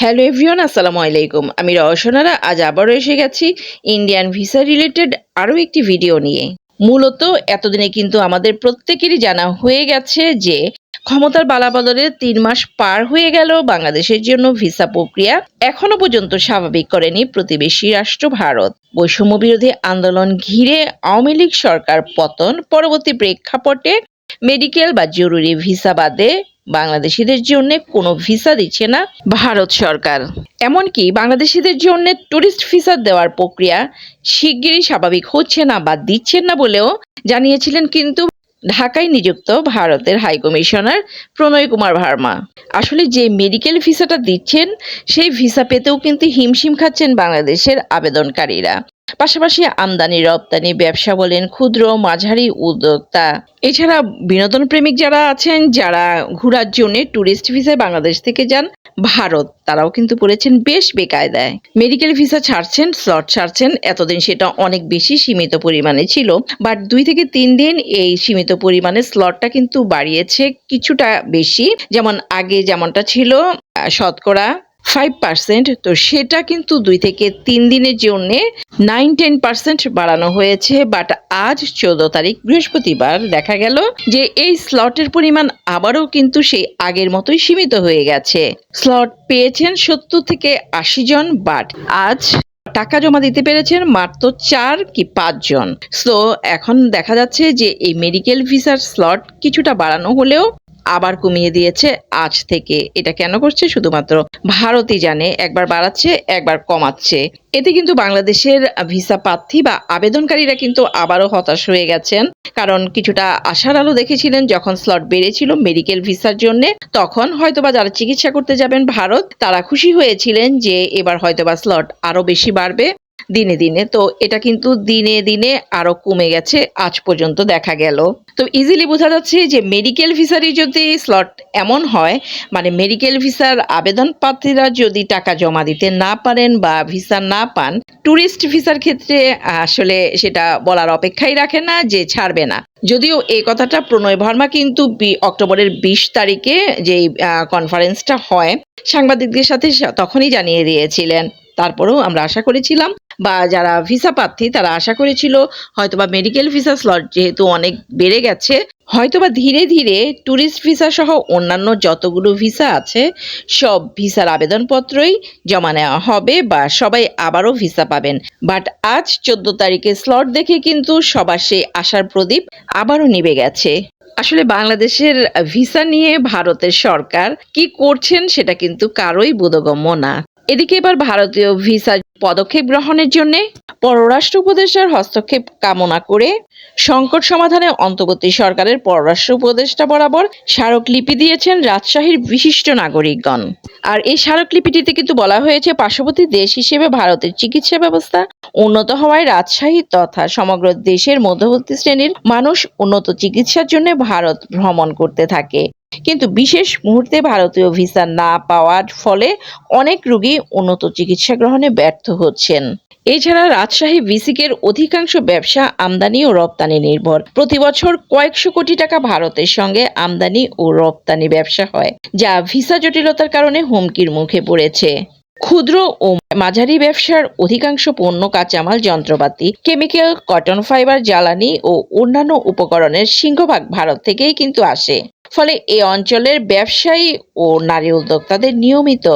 Hello everyone আসসালামু আলাইকুম আমি রওশনারা আজ আবারও এসে গেছি ইন্ডিয়ান ভিসা রিলেটেড আরও একটি ভিডিও নিয়ে। মূলত এতদিনে কিন্তু আমাদের প্রত্যেকেরই জানা হয়ে গেছে যে ক্ষমতার বালাবদলে তিন মাস পার হয়ে গেল বাংলাদেশের জন্য ভিসা প্রক্রিয়া। এখনও পর্যন্ত স্বাভাবিক করেনি প্রতিবেশী রাষ্ট্র ভারত। বৈষম্য বিরোধী আন্দোলন ঘিরে আওয়ামী লীগ সরকার পতন, পরবর্তী প্রেক্ষাপটে মেডিকেল বা জরুরি ভিসা বাদে বাংলাদেশিদের জন্য কোনো ভিসা দিচ্ছে না ভারত সরকার। এমনকি বাংলাদেশিদের জন্য টুরিস্ট ভিসা দেওয়ার প্রক্রিয়া শিগগিরই স্বাভাবিক হচ্ছে না বা দিচ্ছেন না বলেও জানিয়েছিলেন কিন্তু ঢাকায় নিযুক্ত ভারতের হাই কমিশনার প্রণয় কুমার ভার্মা। আসলে যে মেডিকেল ভিসাটা দিচ্ছেন, সেই ভিসা পেতেও কিন্তু হিমশিম খাচ্ছেন বাংলাদেশের আবেদনকারীরা। পাশাপাশি আমদানি, রপ্তানি, ব্যবসা বলেন ক্ষুদ্র, মাঝারি উদ্যোক্তা। এছাড়া বিনোদন প্রেমিক যারা আছেন, যারা ঘোরার জন্য ট্যুরিস্ট ভিসায় বাংলাদেশ থেকে যান ভারত। তারাও কিন্তু পড়েছেন বেশ বেকায়দায়। মেডিকেল ভিসা ছাড়ছেন, স্লট ছাড়ছেন, এতদিন সেটা অনেক বেশি সীমিত পরিমাণে ছিল। বাট দুই থেকে তিন দিন এই সীমিত পরিমাণে স্লটটা কিন্তু বাড়িয়েছে কিছুটা বেশি। যেমন আগে যেমনটা ছিল শতকরা ফাইভ পার্সেন্ট তো সেটা কিন্তু দুই থেকে তিন দিনের জন্য নাইন টেন পার্সেন্ট বাড়ানো হয়েছে। বাট আজ চোদ্দ তারিখ, বৃহস্পতিবার দেখা গেল যে এই স্লটের পরিমাণ আবারও কিন্তু সেই আগের মতোই সীমিত হয়ে গেছে। স্লট পেয়েছেন সত্তর থেকে আশি জন বাট আজ টাকা জমা দিতে পেরেছেন মাত্র চার কি পাঁচজন সো এখন দেখা যাচ্ছে যে এই মেডিকেল ভিসার স্লট কিছুটা বাড়ানো হলেও আবার কমিয়ে দিয়েছে। আজ থেকে এটা কেন করছে? শুধুমাত্র ভারতই জানে, একবার বাড়াচ্ছে, একবার কমাচ্ছে। এতে কিন্তু বাংলাদেশের ভিসা প্রার্থী বা আবেদনকারীরা কিন্তু আবারও হতাশ হয়ে গেছেন। কারণ কিছুটা আশার আলো দেখেছিলেন, যখন স্লট বেড়েছিল মেডিকেল ভিসার জন্য, তখন হয়তোবা যারা চিকিৎসা করতে যাবেন ভারত, তারা খুশি হয়েছিলেন যে এবার হয়তোবা স্লট আরও বেশি বাড়বে। দিনে দিনে। তো এটা কিন্তু দিনে দিনে আরও কমে গেছে, আজ পর্যন্ত দেখা গেল। তো ইজিলি বোঝা যাচ্ছে যে মেডিকেল ভিসারই যদি স্লট এমন হয় মানে মেডিকেল ভিসার আবেদন প্রার্থীরা যদি টাকা জমা দিতে না পারেন বা ভিসা না পান ট্যুরিস্ট ভিসার ক্ষেত্রে আসলে সেটা বলার অপেক্ষাই রাখে না, যে ছাড়বে না। যদিও এই কথাটা প্রণয় ভার্মা কিন্তু অক্টোবরের বিশ তারিখে যে কনফারেন্সটা হয়, সাংবাদিকদের সাথে তখনই জানিয়ে দিয়েছিলেন। তারপরেও আমরা আশা করেছিলাম বা যারা ভিসা প্রার্থী, তারা আশা করেছিল হয়তোবা মেডিকেল ভিসা স্লট যেহেতু অনেক বেড়ে গেছে, হয়তোবা ধীরে ধীরে ট্যুরিস্ট ভিসা সহ অন্যান্য যতগুলো ভিসা আছে, সব ভিসার আবেদনপত্রই জমা নেওয়া হবে বা সবাই আবারও ভিসা পাবেন। বাট আজ চোদ্দ তারিখে স্লট দেখে কিন্তু সবার সেই আশার প্রদীপ আবারও নিভে গেছে। আসলে বাংলাদেশের ভিসা নিয়ে ভারতের সরকার কি করছেন সেটা কিন্তু কারোই বোধগম্য না। এদিকে এবার ভারতীয় ভিসা পদক্ষেপ গ্রহণের জন্য পররাষ্ট্র উপদেষ্টার হস্তক্ষেপ কামনা করে সংকট সমাধানে অন্তর্বর্তী সরকারের পররাষ্ট্র উপদেষ্টা বরাবর স্মারকলিপি দিয়েছেন রাজশাহীর বিশিষ্ট নাগরিকগণ। আর এই স্মারকলিপিটিতে কিন্তু বলা হয়েছে পার্শ্ববর্তী দেশ হিসেবে ভারতের চিকিৎসা ব্যবস্থা উন্নত হওয়ায় রাজশাহী তথা সমগ্র দেশের মধ্যবর্তী শ্রেণির মানুষ উন্নত চিকিৎসার জন্য ভারত ভ্রমণ করতে থাকে। কিন্তু বিশেষ মুহূর্তে ভারতীয় ভিসা না পাওয়ার ফলে অনেক রোগী উন্নত চিকিৎসা গ্রহণে ব্যর্থ হচ্ছেন। এছাড়া রাজশাহী ভিসিকের অধিকাংশ ব্যবসা আমদানি ও রপ্তানি নির্ভর। প্রতি বছর কয়েকশো কোটি টাকা ভারতের সঙ্গে আমদানি ও রপ্তানি ব্যবসা হয়, যা ভিসা জটিলতার কারণে হুমকির মুখে পড়েছে। ক্ষুদ্র ও মাঝারি ব্যবসার অধিকাংশ পণ্য কাঁচামাল, যন্ত্রপাতি, কেমিক্যাল, কটন ফাইবার, জ্বালানি ও অন্যান্য উপকরণের সিংহভাগ ভারত থেকেই কিন্তু আসে। ফলে এই অঞ্চলের ব্যবসায়ী ও নারী উদ্যোক্তাদের নিয়মিত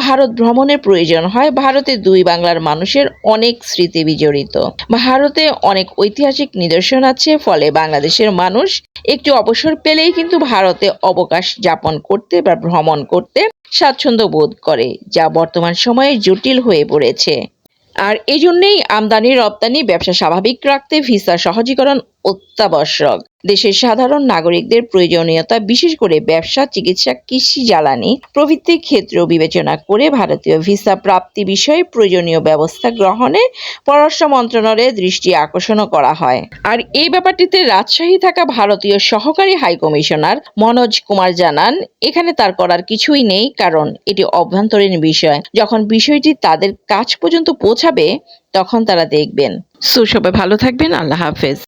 ভারত ভ্রমণের প্রয়োজন হয়। ভারতে দুই বাংলার মানুষের অনেক স্মৃতি বিজড়িত। ভারতে অনেক ঐতিহাসিক নিদর্শন আছে, ফলে বাংলাদেশের মানুষ একটু অবসর পেলেই কিন্তু ভারতে অবকাশ যাপন করতে বা ভ্রমণ করতে স্বাচ্ছন্দ্য বোধ করে, যা বর্তমান সময়ে জটিল হয়ে পড়েছে। আর এই জন্যেই আমদানি রপ্তানি ব্যবসা স্বাভাবিক রাখতে ভিসা সহজীকরণ অত্যাবশ্যক। দেশের সাধারণ নাগরিকদের প্রয়োজনীয়তা বিশেষ করে ব্যবসা, চিকিৎসা, কৃষি, জ্বালানি প্রভৃতি ক্ষেত্র বিবেচনা করে ভারতীয় ভিসা প্রাপ্তি বিষয়ে প্রয়োজনীয় ব্যবস্থা গ্রহণে পররাষ্ট্র মন্ত্রণালয়ের দৃষ্টি আকর্ষণও করা হয়। আর এই ব্যাপারটিতে রাজশাহী থাকা ভারতীয় সহকারী হাই কমিশনার মনোজ কুমার জানান, এখানে তার করার কিছুই নেই, কারণ এটি অভ্যন্তরীণ বিষয়। যখন বিষয়টি তাদের কাছ পর্যন্ত পৌঁছাবে, তখন তারা দেখবেন। সো সবাই ভালো থাকবেন, আল্লাহ হাফেজ।